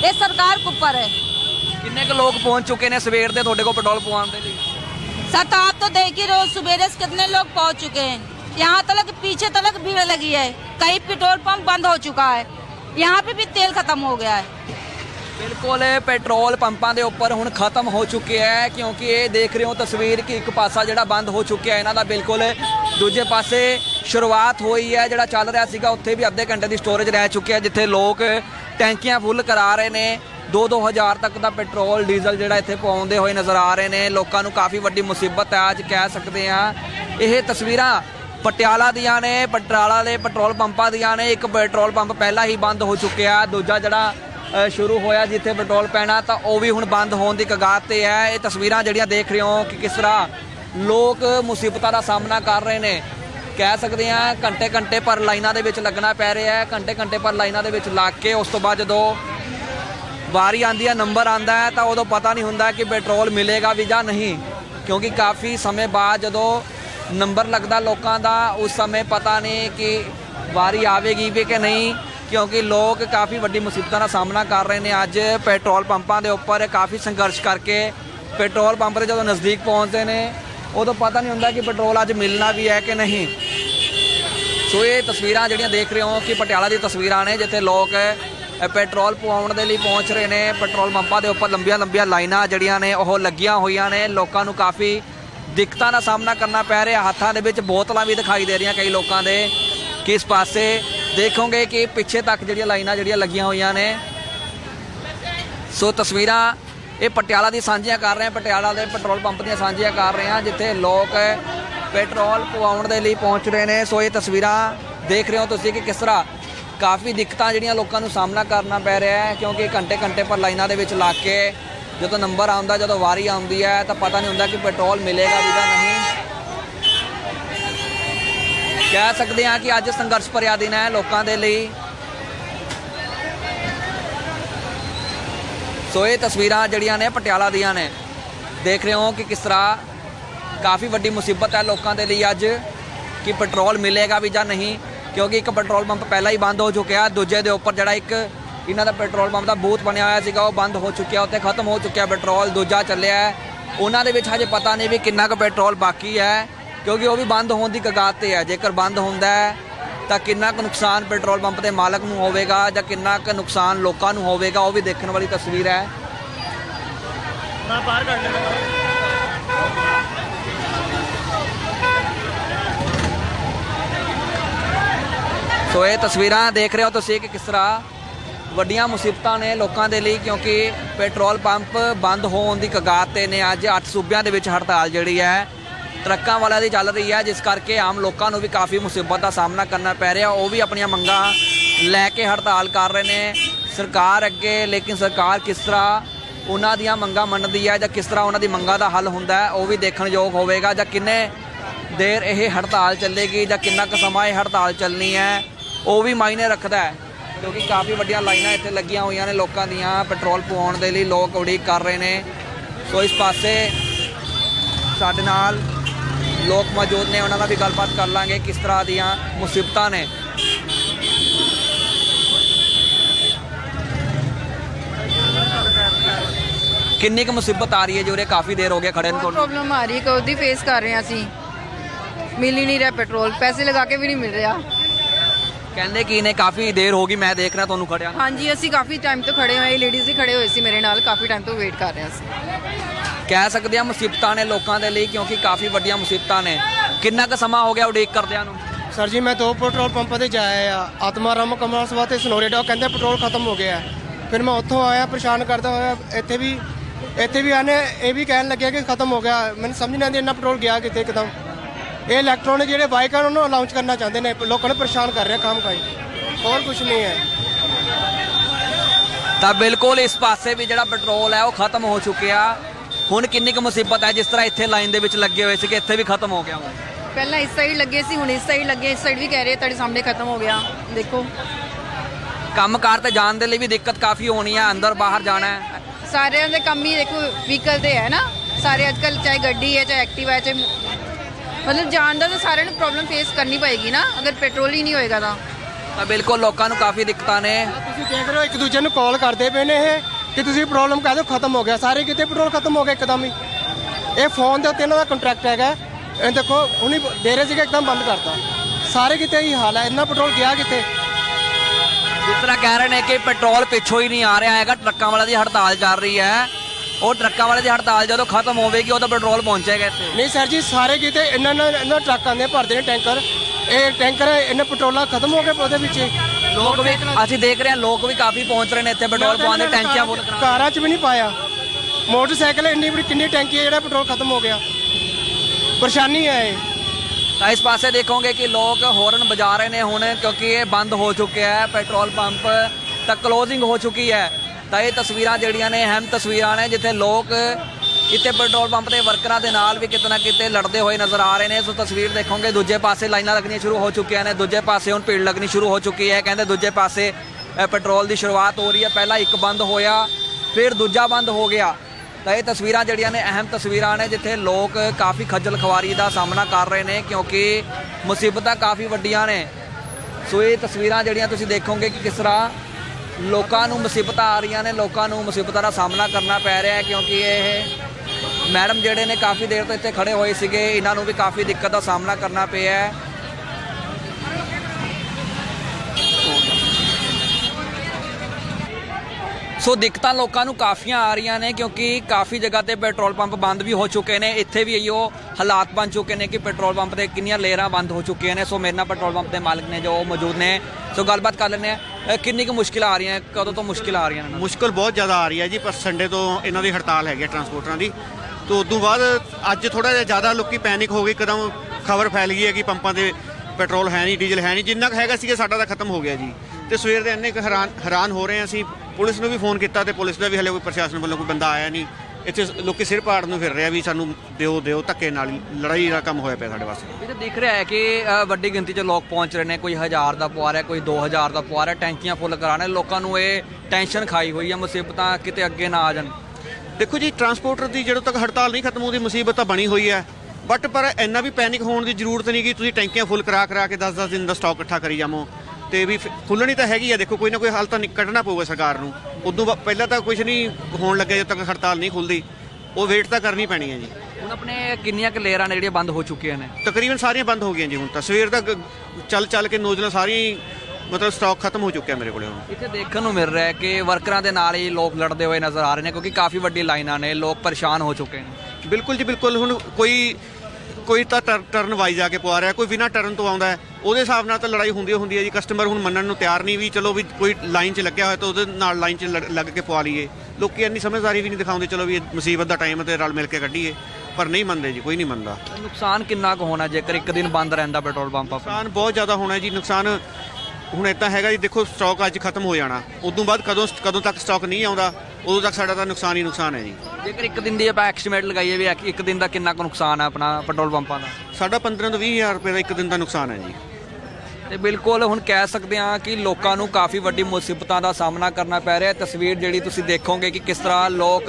ये सरकार के ऊपर है ਕਿੰਨੇ ਕੁ ਲੋਕ ਪਹੁੰਚ ਚੁੱਕੇ ਨੇ ਸਵੇਰ ਦੇ ਤੁਹਾਡੇ ਕੋਲ ਪੈਟਰੋਲ ਪਵਾਉਣ ਦੇ ਲਈ सर तो आप तो देख ही रहे हो सवेरे से कितने लोग पहुंच चुके हैं यहाँ तक पीछे तक भीड़ लगी है कई पेट्रोल पंप बंद हो चुका है यहाँ पे भी तेल खत्म हो गया है ਬਿਲਕੁਲ, ਪੈਟਰੋਲ ਪੰਪਾਂ ਦੇ ਉੱਪਰ ਹੁਣ ਖਤਮ ਹੋ ਚੁੱਕਿਆ ਹੈ, ਕਿਉਂਕਿ ਇਹ ਦੇਖ ਰਹੇ ਹੋ ਤਸਵੀਰ ਕਿ ਇੱਕ ਪਾਸਾ ਜਿਹੜਾ ਬੰਦ ਹੋ ਚੁੱਕਿਆ, ਇਹਨਾਂ ਦਾ ਬਿਲਕੁਲ ਦੂਜੇ ਪਾਸੇ ਸ਼ੁਰੂਆਤ ਹੋਈ ਹੈ, ਜਿਹੜਾ ਚੱਲ ਰਿਹਾ ਸੀਗਾ, ਉੱਥੇ ਵੀ ਅੱਧੇ ਘੰਟੇ ਦੀ ਸਟੋਰੇਜ ਰਹਿ ਚੁੱਕਿਆ ਜਿੱਥੇ ਲੋਕ ਟੈਂਕੀਆਂ ਫੁੱਲ ਕਰਾ ਰਹੇ ਨੇ। 2-2 ਹਜ਼ਾਰ ਤੱਕ ਦਾ ਪੈਟਰੋਲ, ਡੀਜ਼ਲ ਜਿਹੜਾ ਇੱਥੇ ਪਾਉਂਦੇ ਹੋਏ ਨਜ਼ਰ ਆ ਰਹੇ ਨੇ। ਲੋਕਾਂ ਨੂੰ ਕਾਫੀ ਵੱਡੀ ਮੁਸੀਬਤ ਹੈ, ਅੱਜ ਕਹਿ ਸਕਦੇ ਆ ਇਹ ਤਸਵੀਰਾਂ ਪਟਿਆਲਾ ਦੀਆਂ ਨੇ, ਪਟਿਆਲਾ ਦੇ ਪੈਟਰੋਲ ਪੰਪਾਂ ਦੀਆਂ ਨੇ। ਇੱਕ ਪੈਟਰੋਲ ਪੰਪ ਪਹਿਲਾਂ ਹੀ ਬੰਦ ਹੋ ਚੁੱਕਿਆ, ਦੂਜਾ ਜਿਹੜਾ ਸ਼ੁਰੂ ਹੋਇਆ ਜਿੱਥੇ ਪੈਟਰੋਲ ਪੈਣਾ, ਤਾਂ ਉਹ ਵੀ ਹੁਣ ਬੰਦ ਹੋਣ ਦੀ ਕਗਾਰ ਤੇ ਹੈ। ਇਹ ਤਸਵੀਰਾਂ ਜਿਹੜੀਆਂ ਦੇਖ ਰਹੇ ਹੋ ਕਿ ਕਿਸ ਤਰ੍ਹਾਂ ਲੋਕ ਮੁਸੀਬਤਾਂ ਦਾ ਸਾਹਮਣਾ ਕਰ ਰਹੇ ਨੇ। ਕਹਿ ਸਕਦੇ ਆ ਘੰਟੇ ਘੰਟੇ ਪਰ ਲਾਈਨਾਂ ਦੇ ਵਿੱਚ ਲੱਗਣਾ ਪੈ ਰਿਹਾ ਹੈ। ਘੰਟੇ ਘੰਟੇ ਪਰ ਲਾਈਨਾਂ ਦੇ ਵਿੱਚ ਲੱਗ ਕੇ ਉਸ ਤੋਂ ਬਾਅਦ ਜਦੋਂ ਵਾਰੀ ਆਂਦੀ ਹੈ, ਨੰਬਰ ਆਂਦਾ ਹੈ, ਤਾਂ ਉਦੋਂ ਪਤਾ ਨਹੀਂ ਹੁੰਦਾ ਕਿ ਪੈਟਰੋਲ ਮਿਲੇਗਾ ਵੀ ਜਾਂ ਨਹੀਂ। ਕਿਉਂਕਿ ਕਾਫੀ ਸਮੇਂ ਬਾਅਦ ਜਦੋਂ ਨੰਬਰ ਲੱਗਦਾ ਲੋਕਾਂ ਦਾ, ਉਸ ਸਮੇਂ ਪਤਾ ਨਹੀਂ ਕਿ ਵਾਰੀ ਆਵੇਗੀ ਵੀ ਕਿ ਨਹੀਂ। ਕਿਉਂਕਿ ਲੋਕ ਕਾਫੀ ਵੱਡੀ ਮੁਸੀਬਤਾਂ ਦਾ ਸਾਹਮਣਾ ਕਰ ਰਹੇ ਨੇ। ਅੱਜ ਪੈਟਰੋਲ ਪੰਪਾਂ ਦੇ ਉੱਪਰ ਕਾਫੀ ਸੰਘਰਸ਼ ਕਰਕੇ ਪੈਟਰੋਲ ਪੰਪ ਦੇ ਜਦੋਂ ਨਜ਼ਦੀਕ ਪਹੁੰਚਦੇ ਨੇ, ਉਦੋਂ ਪਤਾ ਨਹੀਂ ਹੁੰਦਾ ਕਿ ਪੈਟਰੋਲ ਅੱਜ ਮਿਲਣਾ ਵੀ ਹੈ ਕਿ ਨਹੀਂ। ਸੋ ਇਹ ਤਸਵੀਰਾਂ ਜਿਹੜੀਆਂ ਦੇਖ ਰਹੇ ਹੋ ਕਿ ਪਟਿਆਲਾ ਦੀ ਤਸਵੀਰਾਂ ਨੇ, ਜਿੱਥੇ ਲੋਕ ਪੈਟਰੋਲ ਪਵਾਉਣ ਦੇ ਲਈ ਪਹੁੰਚ ਰਹੇ ਨੇ। ਪੈਟਰੋਲ ਪੰਪਾਂ ਦੇ ਉੱਪਰ ਲੰਬੀਆਂ ਲੰਬੀਆਂ ਲਾਈਨਾਂ ਜਿਹੜੀਆਂ ਨੇ, ਉਹ ਲੱਗੀਆਂ ਹੋਈਆਂ ਨੇ। ਲੋਕਾਂ ਨੂੰ ਕਾਫੀ ਦਿੱਕਤਾਂ ਦਾ ਸਾਹਮਣਾ ਕਰਨਾ ਪੈ ਰਿਹਾ। ਹੱਥਾਂ ਦੇ ਵਿੱਚ ਬੋਤਲਾਂ ਵੀ ਦਿਖਾਈ ਦੇ ਰਹੀਆਂ ਕਈ ਲੋਕਾਂ ਦੇ ਕਿਸ ਪਾਸੇ ਦੇਖੋਗੇ ਕਿ ਪਿੱਛੇ ਤੱਕ ਜਿਹੜੀਆਂ ਲਾਈਨਾਂ ਜਿਹੜੀਆਂ ਲੱਗੀਆਂ ਹੋਈਆਂ ਨੇ। ਸੋ ਤਸਵੀਰਾਂ ਇਹ ਪਟਿਆਲਾ ਦੀ ਸਾਂਝੀਆਂ ਕਰ ਰਹੇ ਹਾਂ। ਪਟਿਆਲਾ ਦੇ ਪੈਟਰੋਲ ਪੰਪ ਦੀਆਂ ਸਾਂਝੀਆਂ ਕਰ ਰਹੇ ਹਾਂ, ਜਿੱਥੇ ਲੋਕ ਪੈਟਰੋਲ ਪਵਾਉਣ ਦੇ ਲਈ ਪਹੁੰਚ ਰਹੇ ਨੇ। ਸੋ ਇਹ ਤਸਵੀਰਾਂ ਦੇਖ ਰਹੇ ਹੋ ਤੁਸੀਂ ਕਿ ਕਿਸ ਤਰ੍ਹਾਂ ਕਾਫੀ ਦਿੱਕਤਾਂ ਜਿਹੜੀਆਂ ਲੋਕਾਂ ਨੂੰ ਸਾਹਮਣਾ ਕਰਨਾ ਪੈ ਰਿਹਾ ਹੈ, ਕਿਉਂਕਿ ਘੰਟੇ ਘੰਟੇ ਪਰ ਲਾਈਨਾਂ ਦੇ ਵਿੱਚ ਲੱਗ ਕੇ ਜਦੋਂ ਨੰਬਰ ਆਉਂਦਾ, ਜਦੋਂ ਵਾਰੀ ਆਉਂਦੀ ਹੈ, ਤਾਂ ਪਤਾ ਨਹੀਂ ਹੁੰਦਾ ਕਿ ਪੈਟਰੋਲ ਮਿਲੇਗਾ ਵੀ ਜਾਂ ਨਹੀਂ। ਕਹਿ ਸਕਦੇ ਹਾਂ ਕਿ ਅੱਜ ਸੰਘਰਸ਼ ਭਰਿਆ ਦਿਨ ਹੈ ਲੋਕਾਂ ਦੇ ਲਈ। ਸੋ ਇਹ ਤਸਵੀਰਾਂ ਜਿਹੜੀਆਂ ਨੇ ਪਟਿਆਲਾ ਦੀਆਂ ਨੇ। ਦੇਖ ਰਹੇ ਹੋ ਕਿ ਕਿਸ ਤਰ੍ਹਾਂ ਕਾਫੀ ਵੱਡੀ ਮੁਸੀਬਤ ਹੈ ਲੋਕਾਂ ਦੇ ਲਈ ਅੱਜ ਕਿ ਪੈਟਰੋਲ ਮਿਲੇਗਾ ਵੀ ਜਾਂ ਨਹੀਂ, ਕਿਉਂਕਿ ਇੱਕ ਪੈਟਰੋਲ ਪੰਪ ਪਹਿਲਾਂ ਹੀ ਬੰਦ ਹੋ ਚੁੱਕਿਆ ਦੂਜੇ ਦੇ ਉੱਪਰ ਜਿਹੜਾ ਇੱਕ ਇਹਨਾਂ ਦਾ ਪੈਟਰੋਲ ਪੰਪ ਦਾ ਬੂਥ ਬਣਿਆ ਹੋਇਆ ਸੀਗਾ, ਉਹ ਬੰਦ ਹੋ ਚੁੱਕਿਆ ਉੱਥੇ ਖਤਮ ਹੋ ਚੁੱਕਿਆ ਪੈਟਰੋਲ। ਦੂਜਾ ਚੱਲਿਆ ਉਹਨਾਂ ਦੇ ਵਿੱਚ ਹਜੇ ਪਤਾ ਨਹੀਂ ਵੀ ਕਿੰਨਾ ਕੁ ਪੈਟਰੋਲ ਬਾਕੀ ਹੈ। ਕਿਉਂਕਿ ਉਹ ਵੀ ਬੰਦ ਹੋਣ ਦੀ ਕਗਾਰ ਤੇ ਹੈ। ਜੇਕਰ ਬੰਦ ਹੁੰਦਾ ਹੈ ਤਾਂ ਕਿੰਨਾ ਕੁ ਨੁਕਸਾਨ ਪੈਟਰੋਲ ਪੰਪ ਦੇ ਮਾਲਕ ਨੂੰ ਹੋਵੇਗਾ ਜਾਂ ਕਿੰਨਾ ਕੁ ਨੁਕਸਾਨ ਲੋਕਾਂ ਨੂੰ ਹੋਵੇਗਾ ਉਹ ਵੀ ਦੇਖਣ ਵਾਲੀ ਤਸਵੀਰ ਹੈ। ਸੋ ਇਹ ਤਸਵੀਰਾਂ ਦੇਖ ਰਹੇ ਹੋ ਤੁਸੀਂ ਕਿ ਕਿਸ ਤਰ੍ਹਾਂ ਵੱਡੀਆਂ ਮੁਸੀਬਤਾਂ ਨੇ ਲੋਕਾਂ ਦੇ ਲਈ ਕਿਉਂਕਿ ਪੈਟਰੋਲ ਪੰਪ ਬੰਦ ਹੋਣ ਦੀ ਕਗਾਰ ਤੇ ਨੇ। ਅੱਜ 8 ਸੂਬਿਆਂ ਦੇ ਵਿੱਚ ਹੜਤਾਲ ਜਿਹੜੀ ਹੈ ਟਰੱਕਾਂ ਵਾਲਿਆਂ ਦੀ ਚੱਲ ਰਹੀ ਹੈ, ਜਿਸ ਕਰਕੇ ਆਮ ਲੋਕਾਂ ਨੂੰ ਵੀ ਕਾਫੀ ਮੁਸੀਬਤ ਦਾ ਸਾਹਮਣਾ ਕਰਨਾ ਪੈ ਰਿਹਾ। ਉਹ ਵੀ ਆਪਣੀਆਂ ਮੰਗਾਂ ਲੈ ਕੇ ਹੜਤਾਲ ਕਰ ਰਹੇ ਨੇ। ਸਰਕਾਰ ਅੱਗੇ, ਲੇਕਿਨ ਸਰਕਾਰ ਕਿਸ ਤਰ੍ਹਾਂ ਉਹਨਾਂ ਦੀਆਂ ਮੰਗਾਂ ਮੰਨਦੀ ਹੈ ਜਾਂ ਕਿਸ ਤਰ੍ਹਾਂ ਉਹਨਾਂ ਦੀ ਮੰਗਾਂ ਦਾ ਹੱਲ ਹੁੰਦਾ ਹੈ, ਉਹ ਵੀ ਦੇਖਣਯੋਗ ਹੋਵੇਗਾ। ਜਾਂ ਕਿੰਨੇ ਦੇਰ ਇਹ ਹੜਤਾਲ ਚੱਲੇਗੀ ਜਾਂ ਕਿੰਨਾ ਕੁ ਸਮਾਂ ਇਹ ਹੜਤਾਲ ਚੱਲਣੀ ਹੈ, ਉਹ ਵੀ ਮਾਇਨੇ ਰੱਖਦਾ ਹੈ। ਕਿਉਂਕਿ ਕਾਫੀ ਵੱਡੀਆਂ ਲਾਈਨਾਂ ਇੱਥੇ ਲੱਗੀਆਂ ਹੋਈਆਂ ਨੇ ਲੋਕਾਂ ਦੀਆਂ। ਪੈਟਰੋਲ ਪਵਾਉਣ ਦੇ ਲਈ ਲੋਕ ਉਡੀਕ ਕਰ ਰਹੇ ਨੇ। ਸੋ ਇਸ ਪਾਸੇ ਸਾਡੇ ਨਾਲ ਲੋਕ ਮੌਜੂਦ ਨੇ ਉਹਨਾਂ ਨਾਲ ਵੀ ਗੱਲਬਾਤ ਕਰ ਲਾਂਗੇ ਕਿਸ ਤਰ੍ਹਾਂ ਦੀਆਂ ਮੁਸੀਬਤਾਂ ਨੇ। ਕਿੰਨੀ ਕੁ ਮੁਸੀਬਤ ਆ ਰਹੀ ਹੈ ਜੀ ਉਰੇ? ਕਾਫੀ ਦੇਰ ਹੋ ਗਿਆ ਖੜੇ ਨੂੰ ਬਹੁਤ ਤੁਹਾਨੂੰ। ਪ੍ਰੋਬਲਮ ਆ ਰਹੀ ਹੈ ਕਦੋਂ ਦੀ ਫੇਸ ਕਰ ਰਹੇ ਹਾਂ ਅਸੀਂ। ਮਿਲ ਹੀ ਨਹੀਂ ਰਿਹਾ ਪੈਟਰੋਲ ਪੈਸੇ ਲਗਾ ਕੇ ਵੀ ਨਹੀਂ ਮਿਲ ਰਿਹਾ। ਕਹਿੰਦੇ ਕੀ ਨੇ ਕਾਫੀ ਦੇਰ ਹੋ ਗਈ ਮੈਂ ਦੇਖ ਰਿਹਾ ਤੁਹਾਨੂੰ ਖੜਿਆ। ਹਾਂਜੀ ਅਸੀਂ ਕਾਫੀ ਟਾਈਮ ਤੋਂ ਖੜੇ ਹੋਏ ਲੇਡੀਜ਼ ਵੀ ਖੜੇ ਹੋਏ ਸੀ ਮੇਰੇ ਨਾਲ ਕਾਫੀ ਟਾਈਮ ਤੋਂ ਵੇਟ ਕਰ ਰਹੇ ਸੀ ਕਹਿ ਸਕਦੇ ਆ ਮੁਸੀਬਤਾਂ ਨੇ ਲੋਕਾਂ ਦੇ ਲਈ ਕਿਉਂਕਿ ਕਾਫੀ ਵੱਡੀਆਂ ਮੁਸੀਬਤਾਂ ਨੇ। ਕਿੰਨਾ ਕੁ ਸਮਾਂ ਹੋ ਗਿਆ ਉਡੀਕ ਕਰਦਿਆਂ ਨੂੰ? ਸਰ ਜੀ ਮੈਂ ਦੋ ਪੈਟਰੋਲ ਪੰਪਾਂ ਤੇ ਜਾਇਆ ਆ ਆਤਮਾਰਾਮ ਕਮਲ ਸਭਾ ਤੇ ਸਨੋਰੇ ਡਾਕ ਕਹਿੰਦੇ ਪੈਟਰੋਲ ਖਤਮ ਹੋ ਗਿਆ। ਫਿਰ ਮੈਂ ਉੱਥੋਂ ਆਇਆ ਪਰੇਸ਼ਾਨ ਕਰਦਾ ਹੋਇਆ ਇੱਥੇ ਵੀ ਇੱਥੇ ਵੀ ਆਨੇ ਇਹ ਵੀ ਕਹਿਣ ਲੱਗਿਆ ਕਿ ਖਤਮ ਹੋ ਗਿਆ। ਮੈਨੂੰ ਸਮਝ ਨਹੀਂ ਆਉਂਦੀ ਇੰਨਾ ਪੈਟਰੋਲ ਗਿਆ ਕਿਤੇ ਇੱਕਦਮ। ਇਹ ਇਲੈਕਟ੍ਰੋਨਿਕ ਜਿਹੜੇ ਬਾਈਕ ਹਨ ਉਹਨੂੰ ਲਾਂਚ ਕਰਨਾ ਚਾਹੁੰਦੇ ਨੇ। ਲੋਕਾਂ ਨੂੰ ਪਰੇਸ਼ਾਨ ਕਰ ਰਿਹਾ ਕੰਮ ਕਾਈ ਹੋਰ ਕੁਝ ਨਹੀਂ ਹੈ। ਤਾਂ ਬਿਲਕੁਲ ਇਸ ਪਾਸੇ ਵੀ ਜਿਹੜਾ ਪੈਟਰੋਲ ਹੈ ਉਹ ਖਤਮ ਹੋ ਚੁੱਕਿਆ। ਹੁਣ ਕਿੰਨੀ ਕੁ ਮੁਸੀਬਤ ਹੈ ਜਿਸ ਤਰ੍ਹਾਂ ਇੱਥੇ ਲਾਈਨ ਦੇ ਵਿੱਚ ਲੱਗੇ ਹੋਏ ਸੀ ਕਿ ਇੱਥੇ ਵੀ ਖਤਮ ਹੋ ਗਿਆ ਹੁਣ। ਪਹਿਲਾਂ ਇਸ ਸਾਈਡ ਲੱਗੇ ਸੀ ਹੁਣ ਇਸ ਸਾਈਡ ਲੱਗੇ ਇਸ ਸਾਈਡ ਵੀ ਕਹਿ ਰਹੇ ਤੁਹਾਡੇ ਸਾਹਮਣੇ ਖਤਮ ਹੋ ਗਿਆ। ਦੇਖੋ। ਕੰਮਕਾਰ ਤੇ ਜਾਣ ਦੇ ਲਈ ਵੀ ਦਿੱਕਤ ਕਾਫੀ ਹੋਣੀ ਹੈ ਅੰਦਰ ਬਾਹਰ ਜਾਣਾ ਹੈ। ਸਾਰਿਆਂ ਦੇ ਕੰਮ ਹੀ ਦੇਖੋ ਵਹੀਕਲ ਤੇ ਹੈ ਨਾ। ਸਾਰੇ ਅੱਜ ਕੱਲ ਚਾਹੇ ਗੱਡੀ ਹੈ ਚਾਹੇ ਐਕਟਿਵਾ ਹੈ ਚਾਹੇ ਮਤਲਬ ਜਾਣ ਦਾ ਤਾਂ ਸਾਰਿਆਂ ਨੂੰ ਪ੍ਰੋਬਲਮ ਫੇਸ ਕਰਨੀ ਪਏਗੀ ਨਾ ਅਗਰ ਪੈਟਰੋਲ ਹੀ ਨਹੀਂ ਹੋਏਗਾ ਤਾਂ। ਤਾਂ ਬਿਲਕੁਲ ਲੋਕਾਂ ਨੂੰ ਕਾਫੀ ਦਿੱਕਤਾਂ ਨੇ। ਤੁਸੀਂ ਦੇਖ ਰਹੇ ਹੋ ਇੱਕ ਦੂਜੇ ਨੂੰ ਕਾਲ ਕਰਦੇ ਪਏ ਨੇ ਇਹ ਕਿ ਤੁਸੀਂ ਪ੍ਰੋਬਲਮ ਕਹਿ ਦਿਓ ਖਤਮ ਹੋ ਗਿਆ। ਸਾਰੇ ਕਿਤੇ ਪੈਟਰੋਲ ਖਤਮ ਹੋ ਗਿਆ ਇੱਕਦਮ ਹੀ। ਇਹ ਫੋਨ ਦੇ ਉੱਤੇ ਇਹਨਾਂ ਦਾ ਕੰਟਰੈਕਟ ਹੈਗਾ। ਇਹ ਦੇਖੋ ਹੁਣੀ ਦੇ ਰਹੇ ਸੀਗੇ ਇੱਕਦਮ ਬੰਦ ਕਰਤਾ। ਸਾਰੇ ਕਿਤੇ ਇਹੀ ਹਾਲ ਹੈ ਇੰਨਾ ਪੈਟਰੋਲ ਗਿਆ ਕਿਤੇ ਜਿਸ ਤਰ੍ਹਾਂ ਕਹਿ ਰਹੇ ਨੇ ਕਿ ਪੈਟਰੋਲ ਪਿੱਛੋਂ ਹੀ ਨਹੀਂ ਆ ਰਿਹਾ ਹੈਗਾ ਟਰੱਕਾਂ ਵਾਲਿਆਂ ਦੀ ਹੜਤਾਲ ਚੱਲ ਰਹੀ ਹੈ। ਉਹ ਟਰੱਕਾਂ ਵਾਲੇ ਦੀ ਹੜਤਾਲ ਜਦੋਂ ਖਤਮ ਹੋਵੇਗੀ ਉਦੋਂ ਪੈਟਰੋਲ ਪਹੁੰਚੇਗਾ ਇੱਥੇ। ਨਹੀਂ ਸਰ ਜੀ ਸਾਰੇ ਕਿਤੇ ਇਹਨਾਂ ਨਾਲ ਇਹਨਾਂ ਟਰੱਕ ਆਉਂਦੇ ਭਰਦੇ ਨੇ ਟੈਂਕਰ। ਇਹ ਟੈਂਕਰ ਇਹਨਾਂ ਪੈਟਰੋਲਾਂ ਖਤਮ ਹੋ ਗਏ ਉਹਦੇ ਵਿੱਚ। ਲੋਕ ਵੀ ਅਸੀਂ ਦੇਖ ਰਹੇ ਹਾਂ ਲੋਕ ਵੀ ਕਾਫੀ ਪਹੁੰਚ ਰਹੇ ਨੇ ਇੱਥੇ ਪੈਟਰੋਲ ਪਵਾਉਣ ਦੇ ਟੈਂਕੀਆਂ ਕਰਾ ਕਾਰਾਂ 'ਚ ਵੀ ਨਹੀਂ ਪਾਇਆ। ਮੋਟਰਸਾਈਕਲ ਇੰਨੀ ਬੜੀ ਕਿੰਨੀ ਟੈਂਕੀ ਹੈ ਜਿਹੜਾ ਪੈਟਰੋਲ ਖਤਮ ਹੋ ਗਿਆ। ਪਰੇਸ਼ਾਨੀ ਹੈ ਇਹ। ਤਾਂ ਇਸ ਪਾਸੇ ਦੇਖੋਗੇ ਕਿ ਲੋਕ ਹੋਰਨ ਵਜਾ ਰਹੇ ਨੇ ਹੁਣ ਕਿਉਂਕਿ ਇਹ ਬੰਦ ਹੋ ਚੁੱਕਿਆ ਹੈ ਪੈਟਰੋਲ ਪੰਪ ਤਾਂ ਕਲੋਜ਼ਿੰਗ ਹੋ ਚੁੱਕੀ ਹੈ। ਤਾਂ ਇਹ ਤਸਵੀਰਾਂ ਜਿਹੜੀਆਂ ਨੇ ਅਹਿਮ ਤਸਵੀਰਾਂ ਨੇ ਜਿੱਥੇ ਲੋਕ ਇੱਥੇ ਪੈਟਰੋਲ ਪੰਪ ਦੇ ਵਰਕਰਾਂ ਦੇ ਨਾਲ ਵੀ ਕਿਤੇ ਨਾ ਕਿਤੇ ਲੜਦੇ ਹੋਏ ਨਜ਼ਰ ਆ ਰਹੇ ਨੇ। ਸੋ ਤਸਵੀਰ ਦੇਖੋਗੇ, ਦੂਜੇ ਪਾਸੇ ਲਾਈਨਾਂ ਲੱਗਣੀਆਂ ਸ਼ੁਰੂ ਹੋ ਚੁੱਕੀਆਂ ਨੇ। ਦੂਜੇ ਪਾਸੇ ਹੁਣ ਭੀੜ ਲੱਗਣੀ ਸ਼ੁਰੂ ਹੋ ਚੁੱਕੀ ਹੈ। ਕਹਿੰਦੇ ਦੂਜੇ ਪਾਸੇ ਪੈਟਰੋਲ ਦੀ ਸ਼ੁਰੂਆਤ ਹੋ ਰਹੀ ਹੈ। ਪਹਿਲਾਂ ਇੱਕ ਬੰਦ ਹੋਇਆ, ਫਿਰ ਦੂਜਾ ਬੰਦ ਹੋ ਗਿਆ। ਤਾਂ ਇਹ ਤਸਵੀਰਾਂ ਜਿਹੜੀਆਂ ਨੇ ਅਹਿਮ ਤਸਵੀਰਾਂ ਨੇ, ਜਿੱਥੇ ਲੋਕ ਕਾਫੀ ਖੱਜਲ ਖਵਾਰੀ ਦਾ ਸਾਹਮਣਾ ਕਰ ਰਹੇ ਨੇ, ਕਿਉਂਕਿ ਮੁਸੀਬਤਾਂ ਕਾਫੀ ਵੱਡੀਆਂ ਨੇ। ਸੋ ਇਹ ਤਸਵੀਰਾਂ ਜਿਹੜੀਆਂ ਤੁਸੀਂ ਦੇਖੋਗੇ ਕਿ ਕਿਸ ਤਰ੍ਹਾਂ ਲੋਕਾਂ ਨੂੰ ਮੁਸੀਬਤਾਂ ਆ ਰਹੀਆਂ ਨੇ, ਲੋਕਾਂ ਨੂੰ ਮੁਸੀਬਤਾਂ ਦਾ ਸਾਹਮਣਾ ਕਰਨਾ ਪੈ ਰਿਹਾ ਹੈ ਕਿਉਂਕਿ ਇਹ ਮੈਡਮ ਜਿਹੜੇ ਨੇ ਕਾਫੀ ਦੇਰ ਤੋਂ ਇੱਥੇ ਖੜੇ ਹੋਏ ਸੀਗੇ, ਇਹਨਾਂ ਨੂੰ ਵੀ ਕਾਫੀ ਦਿੱਕਤ ਦਾ ਸਾਹਮਣਾ ਕਰਨਾ ਪਿਆ ਹੈ। ਸੋ ਦਿੱਕਤਾਂ ਲੋਕਾਂ ਨੂੰ ਕਾਫੀਆਂ ਆ ਰਹੀਆਂ ਨੇ ਕਿਉਂਕਿ ਕਾਫੀ ਜਗ੍ਹਾ ਤੇ ਪੈਟਰੋਲ ਪੰਪ ਬੰਦ ਵੀ ਹੋ ਚੁੱਕੇ ਨੇ। ਇੱਥੇ ਵੀ ਇਹੋ ਹਾਲਾਤ ਬਣ ਚੁੱਕੇ ਨੇ ਕਿ ਪੈਟਰੋਲ ਪੰਪ ਦੇ ਕਿੰਨੀਆਂ ਲੇਅਰਾਂ ਬੰਦ ਹੋ ਚੁੱਕੀਆਂ ਨੇ। ਸੋ ਮੇਰੇ ਨਾਲ ਪੈਟਰੋਲ ਪੰਪ ਦੇ ਮਾਲਕ ਨੇ ਜੋ ਮੌਜੂਦ ਨੇ। ਸੋ ਗੱਲਬਾਤ ਕਰ ਲੈਂਦੇ ਆ ਕਿੰਨੀ ਕੁ ਮੁਸ਼ਕਿਲ ਆ ਰਹੀਆਂ, ਕਦੋਂ ਤੋਂ ਮੁਸ਼ਕਿਲ ਆ ਰਹੀਆਂ ਨੇ ਮੁਸ਼ਕਿਲ ਬਹੁਤ ਜ਼ਿਆਦਾ ਆ ਰਹੀ ਹੈ ਜੀ, ਪਰ ਸੰਡੇ ਤੋਂ ਇਹਨਾਂ ਦੀ ਹੜਤਾਲ ਹੈਗੀ ਹੈ ਟਰਾਂਸਪੋਰਟਰਾਂ ਦੀ। ਤੋਂ ਉਦੋਂ ਬਾਅਦ ਅੱਜ ਥੋੜਾ ਜਿਹਾ ਜ਼ਿਆਦਾ ਲੋਕੀ ਪੈਨਿਕ ਹੋ ਗਏ ਕਦਮ ਖਬਰ ਫੈਲ ਗਈ ਹੈ ਕਿ ਪੰਪਾਂ ਤੇ ਪੈਟਰੋਲ ਹੈ ਨਹੀਂ, ਡੀਜ਼ਲ ਹੈ ਨਹੀਂ। ਜਿੰਨਾ ਕੁ ਹੈਗਾ ਸੀਗਾ, ਸਾਡਾ ਤਾਂ ਖਤਮ ਹੋ ਗਿਆ ਜੀ। ਤੇ ਸਵੇਰ ਦੇ ਇੰਨੇ ਕੁ ਹੈਰਾਨ ਹੈਰਾਨ ਹੋ ਰਹੇ ਹਾਂ ਅਸੀਂ। ਪੁਲਿਸ ਨੂੰ ਵੀ ਫੋਨ ਕੀਤਾ ਤੇ ਪੁਲਿਸ ਦਾ ਵੀ ਹਲੇ ਕੋਈ ਪ੍ਰਸ਼ਾਸਨ ਵੱਲੋਂ ਕੋਈ ਬੰਦਾ ਆਇਆ ਨਹੀਂ। ਇੱਥੇ ਲੋਕੀ ਸਿਰ ਪਾੜ ਨੂੰ ਫਿਰ ਰਿਹਾ ਵੀ ਸਾਨੂੰ ਦਿਓ ਦਿਓ ਧੱਕੇ ਨਾਲ ਹੀ ਲੜਾਈ ਦਾ ਕੰਮ ਹੋਇਆ ਪਿਆ ਸਾਡੇ ਵਾਸਤੇ। ਇਹ ਤਾਂ ਦਿਖ ਰਿਹਾ ਹੈ ਕਿ ਅ, ਵੱਡੀ ਗਿਣਤੀ 'ਚ ਲੋਕ ਪਹੁੰਚ ਰਹੇ ਨੇ ਕੋਈ 1000 ਦਾ ਪਵਾ ਰਿਹਾ ਕੋਈ 2000 ਦਾ ਪਵਾ ਰਿਹਾ ਟੈਂਕੀਆਂ ਫੁੱਲ ਕਰਾਣੇ ਲੋਕਾਂ ਨੂੰ ਇਹ ਟੈਨਸ਼ਨ ਖਾਈ ਹੋਈ ਹੈ ਮੁਸੀਬਤਾਂ ਕਿਤੇ ਅੱਗੇ ਨਾ ਆ ਜਾਣ। ਦੇਖੋ ਜੀ ਟਰਾਂਸਪੋਰਟਰ ਦੀ ਜਦੋਂ ਤੱਕ ਹੜਤਾਲ ਨਹੀਂ ਖਤਮ ਹੁੰਦੀ ਮੁਸੀਬਤ ਤਾਂ ਬਣੀ ਹੋਈ ਹੈ। ਬਟ ਪਰ ਇੰਨਾ ਵੀ ਪੈਨਿਕ ਹੋਣ ਦੀ ਜ਼ਰੂਰਤ ਨਹੀਂ ਕਿ ਤੁਸੀਂ ਟੈਂਕੀਆਂ ਫੁੱਲ ਕਰਾ ਕਰਾ ਕੇ 10-10 ਦਿਨ ਦਾ ਸਟਾਕ ਇਕੱਠਾ ਕਰੀ ਜਾਵੋ। ਤੇ ਵੀ ਖੁੱਲਣੀ ਤਾਂ ਹੈਗੀ ਆ ਦੇਖੋ ਕੋਈ ਨਾ ਕੋਈ ਹੱਲ ਤਾਂ ਕੱਢਣਾ ਪਊਗਾ ਸਰਕਾਰ ਨੂੰ। ਉਦੋਂ ਪਹਿਲਾਂ ਤਾਂ ਕੁਝ ਨਹੀਂ ਹੋਣ ਲੱਗਿਆ ਜਦੋਂ ਤੱਕ ਹੜਤਾਲ ਨਹੀਂ ਖੁੱਲਦੀ ਉਹ ਵੇਟ ਤਾਂ ਕਰਨੀ ਪੈਣੀ ਹੈ ਜੀ। ਹੁਣ ਆਪਣੇ ਕਿੰਨੀਆਂ ਕੁ ਲੇਅਰਾਂ ਨੇ ਜਿਹੜੀਆਂ ਬੰਦ ਹੋ ਚੁੱਕੀਆਂ ਨੇ? ਤਕਰੀਬਨ ਸਾਰੀਆਂ ਬੰਦ ਹੋ ਗਈਆਂ ਜੀ ਹੁਣ ਤਾਂ। ਸਵੇਰ ਤੱਕ ਚੱਲ ਚੱਲ ਕੇ ਨੋਜ਼ਲਾਂ ਸਾਰੀ ਮਤਲਬ ਸਟਾਕ ਖਤਮ ਹੋ ਚੁੱਕਿਆ ਮੇਰੇ ਕੋਲੇ ਹੁਣ। ਇੱਥੇ ਦੇਖਣ ਨੂੰ ਮਿਲ ਰਿਹਾ ਹੈ ਕਿ ਵਰਕਰਾਂ ਦੇ ਨਾਲ ਹੀ ਲੋਕ ਲੜਦੇ ਹੋਏ ਨਜ਼ਰ ਆ ਰਹੇ ਨੇ ਕਿਉਂਕਿ ਕਾਫੀ ਵੱਡੀ ਲਾਈਨਾਂ ਨੇ ਲੋਕ ਪਰੇਸ਼ਾਨ ਹੋ ਚੁੱਕੇ ਨੇ। ਬਿਲਕੁਲ ਜੀ ਬਿਲਕੁਲ। ਹੁਣ ਕੋਈ ਕੋਈ ਤਾਂ ਟਰ- ਟਰਨ ਵਾਈਜ਼ ਆ ਕੇ ਪਵਾ ਰਿਹਾ ਕੋਈ ਬਿਨਾਂ ਟਰਨ ਤੋਂ ਆਉਂਦਾ ਉਹਦੇ ਹਿਸਾਬ ਨਾਲ ਤਾਂ ਲੜਾਈ ਹੁੰਦੀ ਹੁੰਦੀ ਹੈ ਜੀ। ਕਸਟਮਰ ਹੁਣ ਮੰਨਣ ਨੂੰ ਤਿਆਰ ਨਹੀਂ ਵੀ ਚਲੋ ਵੀ ਕੋਈ ਲਾਈਨ 'ਚ ਲੱਗਿਆ ਹੋਇਆ ਤਾਂ ਉਹਦੇ ਨਾਲ ਲਾਈਨ 'ਚ ਲੱਗ ਕੇ ਪਵਾ ਲਈਏ। ਲੋਕੀ ਇੰਨੀ ਸਮਝਦਾਰੀ ਵੀ ਨਹੀਂ ਦਿਖਾਉਂਦੇ ਚਲੋ ਵੀ ਇਹ ਮੁਸੀਬਤ ਦਾ ਟਾਈਮ ਹੈ ਤੇ ਰਲ ਮਿਲ ਕੇ ਕੱਢੀਏ। ਪਰ ਨਹੀਂ ਮੰਨਦੇ ਜੀ ਕੋਈ ਨਹੀਂ ਮੰਨਦਾ। ਨੁਕਸਾਨ ਕਿੰਨਾ ਕੁ ਹੋਣਾ ਜੇਕਰ ਇੱਕ ਦਿਨ ਬੰਦ ਰਹਿੰਦਾ ਪੈਟਰੋਲ ਪੰਪ ਆਪਣਾ? ਨੁਕਸਾਨ ਬਹੁਤ ਜ਼ਿਆਦਾ ਹੋਣਾ ਜੀ। ਨੁਕਸਾਨ ਹੁਣ ਇਦਾਂ ਹੈਗਾ ਜੀ ਦੇਖੋ ਸਟਾਕ ਅੱਜ ਖਤਮ ਹੋ ਜਾਣਾ। ਉਦੋਂ ਬਾਅਦ ਕਦੋਂ ਕਦੋਂ ਤੱਕ ਸਟਾਕ ਨਹੀਂ ਆਉਂਦਾ। ਉਦੋਂ ਤੱਕ ਸਾਡਾ ਤਾਂ ਨੁਕਸਾਨ ਹੀ ਨੁਕਸਾਨ ਹੈ ਜੀ। ਜੇਕਰ ਇੱਕ ਦਿਨ ਦੀ ਆਪਾਂ ਐਸਟੀਮੇਟ ਲਗਾਈਏ ਵੀ ਇੱਕ- ਇੱਕ ਦਿਨ ਦਾ ਕਿੰਨਾ ਕੁ ਨੁਕਸਾਨ ਹੈ ਆਪਣਾ ਪੈਟਰੋਲ ਪੰਪਾਂ ਦਾ? ਸਾਡਾ 15 ਤੋਂ 20 ਹਜ਼ਾਰ ਰੁਪਏ ਦਾ ਇੱਕ ਦਿਨ ਦਾ ਨੁਕਸਾਨ ਹੈ ਜੀ। ਤੇ ਬਿਲਕੁਲ ਹੁਣ ਕਹਿ ਸਕਦੇ ਹਾਂ ਕਿ ਲੋਕਾਂ ਨੂੰ ਕਾਫੀ ਵੱਡੀ ਮੁਸੀਬਤਾਂ ਦਾ ਸਾਹਮਣਾ ਕਰਨਾ ਪੈ ਰਿਹਾ ਹੈ। ਤਸਵੀਰ ਜਿਹੜੀ ਤੁਸੀਂ ਦੇਖੋਗੇ ਕਿ ਕਿਸ ਤਰ੍ਹਾਂ ਲੋਕ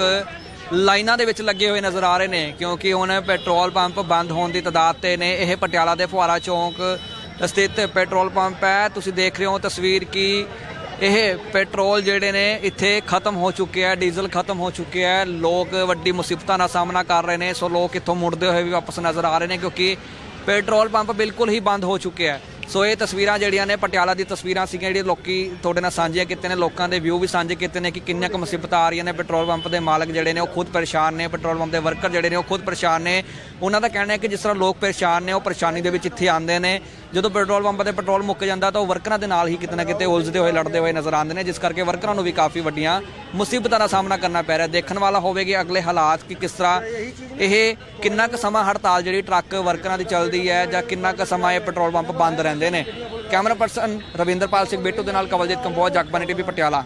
ਲਾਈਨਾਂ ਦੇ ਵਿੱਚ ਲੱਗੇ ਹੋਏ ਨਜ਼ਰ ਆ ਰਹੇ ਨੇ ਕਿਉਂਕਿ ਹੁਣ ਪੈਟਰੋਲ ਪੰਪ ਬੰਦ ਹੋਣ ਦੀ ਤਦਾਦ ਤੇ ਨੇ। ਇਹ ਪਟਿਆਲਾ ਦੇ ਫੁਆਰਾ ਚੌਂਕ ਸਥਿਤ ਪੈਟਰੋਲ ਪੰਪ ਹੈ। ਤੁਸੀਂ ਦੇਖ ਰਹੇ ਹੋ ਤਸਵੀਰ ਕਿ ਇਹ ਪੈਟਰੋਲ ਜਿਹੜੇ ਨੇ ਇੱਥੇ ਖਤਮ ਹੋ ਚੁੱਕੇ ਹੈ ਡੀਜ਼ਲ ਖਤਮ ਹੋ ਚੁੱਕੇ ਹੈ ਲੋਕ ਵੱਡੀ ਮੁਸੀਬਤਾਂ ਦਾ ਸਾਹਮਣਾ ਕਰ ਰਹੇ ਨੇ, ਸੋ ਲੋਕ ਇੱਥੋਂ ਮੁੜਦੇ ਹੋਏ ਵੀ ਵਾਪਸ ਨਜ਼ਰ ਆ ਰਹੇ ਨੇ ਕਿਉਂਕਿ ਪੈਟਰੋਲ ਪੰਪ ਬਿਲਕੁਲ ਹੀ ਬੰਦ ਹੋ ਚੁੱਕੇ ਹੈ ਸੋ ਇਹ ਤਸਵੀਰਾਂ ਜਿਹੜੀਆਂ ਨੇ ਪਟਿਆਲਾ ਦੀ ਤਸਵੀਰਾਂ ਸੀਗੀਆਂ, ਜਿਹੜੀਆਂ ਲੋਕੀ ਤੁਹਾਡੇ ਨਾਲ ਸਾਂਝੀਆਂ ਕੀਤੇ ਨੇ, ਲੋਕਾਂ ਦੇ ਵਿਊ ਵੀ ਸਾਂਝੇ ਕੀਤੇ ਨੇ ਕਿ ਕਿੰਨੀਆਂ ਕੁ ਮੁਸੀਬਤਾਂ ਆ ਰਹੀਆਂ ਨੇ, ਪੈਟਰੋਲ ਪੰਪ ਦੇ ਮਾਲਕ ਜਿਹੜੇ ਨੇ ਉਹ ਖੁਦ ਪਰੇਸ਼ਾਨ ਨੇ, ਪੈਟਰੋਲ ਪੰਪ ਦੇ ਵਰਕਰ ਜਿਹੜੇ ਨੇ ਉਹ ਖੁਦ ਪਰੇਸ਼ਾਨ ਨੇ। ਉਹਨਾਂ ਦਾ ਕਹਿਣਾ ਹੈ ਕਿ ਜਿਸ ਤਰ੍ਹਾਂ ਲੋਕ ਪਰੇਸ਼ਾਨ ਨੇ, ਉਹ ਪਰੇਸ਼ਾਨੀ ਦੇ ਵਿੱਚ ਇੱਥੇ ਆਉਂਦੇ ਨੇ। ਜਦੋਂ ਪੈਟਰੋਲ ਪੰਪ ਤੇ ਪੈਟਰੋਲ ਮੁੱਕ ਜਾਂਦਾ ਤਾਂ ਉਹ ਵਰਕਰਾਂ ਦੇ ਨਾਲ ਹੀ ਕਿਤੇ ਨਾ ਕਿਤੇ ਉਲਝਦੇ ਹੋਏ, ਲੜਦੇ ਹੋਏ ਨਜ਼ਰ ਆਉਂਦੇ ਨੇ, ਜਿਸ ਕਰਕੇ ਵਰਕਰਾਂ ਨੂੰ ਵੀ ਕਾਫੀ ਵੱਡੀਆਂ ਮੁਸੀਬਤਾਂ ਦਾ ਸਾਹਮਣਾ ਕਰਨਾ ਪੈ ਰਿਹਾ। ਦੇਖਣ ਵਾਲਾ ਹੋਵੇਗੀ ਅਗਲੇ ਹਾਲਾਤ ਕਿ ਕਿਸ ਤਰ੍ਹਾਂ ਇਹ ਕਿੰਨਾ ਕੁ ਸਮਾਂ ਹੜਤਾਲ ਜਿਹੜੀ ਟਰੱਕ ਵਰਕਰਾਂ ਦੀ ਚੱਲਦੀ ਹੈ ਜਾਂ ਕਿੰਨਾ ਕੁ ਸਮਾਂ ਇਹ ਪੈਟਰੋਲ ਪੰਪ ਬੰਦ ਰਹਿੰਦੇ ਨੇ। ਕੈਮਰਾ ਪਰਸਨ ਰਵਿੰਦਰਪਾਲ ਸਿੰਘ ਬੇਟੂ ਦੇ ਨਾਲ ਕਵਲਜੀਤ ਕੰਬੋਜ ਜਗਬਾਨੀ ਟੀਵੀ ਪਟਿਆਲਾ।